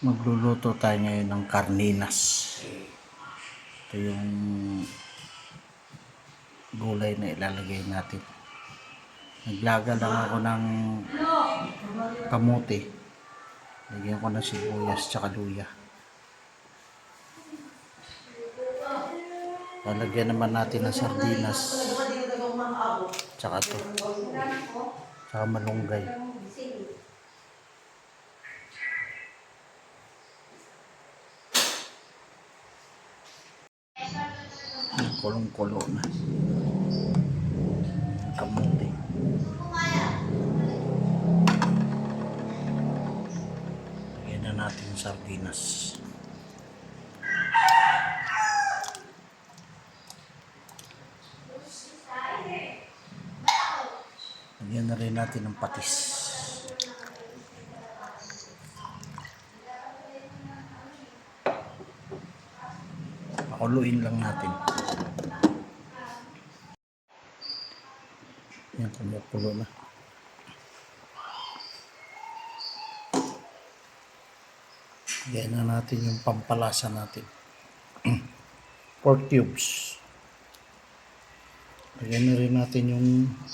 magluluto tayo ngayon ng karninas. Ito yung gulay na ilalagay natin. Naglaga lang ako ng kamote. Lagyan ko ng sibuyas tsaka luya. Lalagyan naman natin ng sardinas tsaka ito. Tsaka malunggay. Kulong-kulo na. Kamuti. Lagyan na natin yung sardinas. Lagyan na rin natin ng patis. Pakuluin lang natin. Yan, kumukulo na. Lagyan na natin yung pampalasa natin. Pork cubes. Lagyan na rin natin yung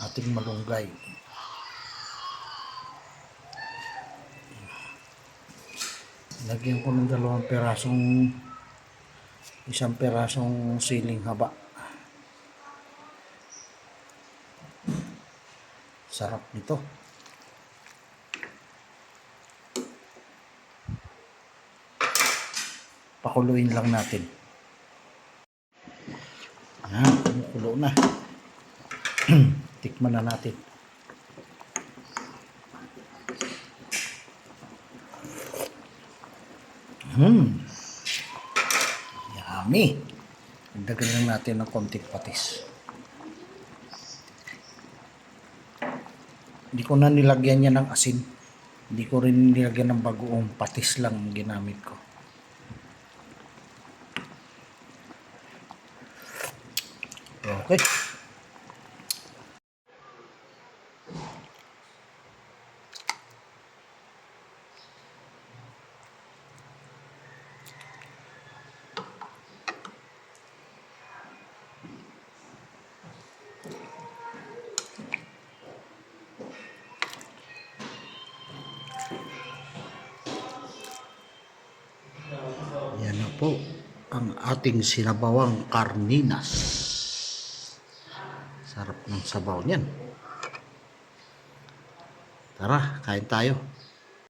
ating malunggay. Lagyan ko ng dalawang perasong isang perasong siling haba. Sarap nito. Pakuluin lang natin. Ah, kumukulo na. Tikman na natin. Hmm. Yummy. Dagdagan lang natin ng konting patis. Hindi ko na nilagyan niya ng asin. Hindi ko rin nilagyan ng bagoong patis lang ang ginamit ko. Okay. Yan na po ang ating sinabawang karninas. Sarap ng sabaw niyan. Tara, kain tayo.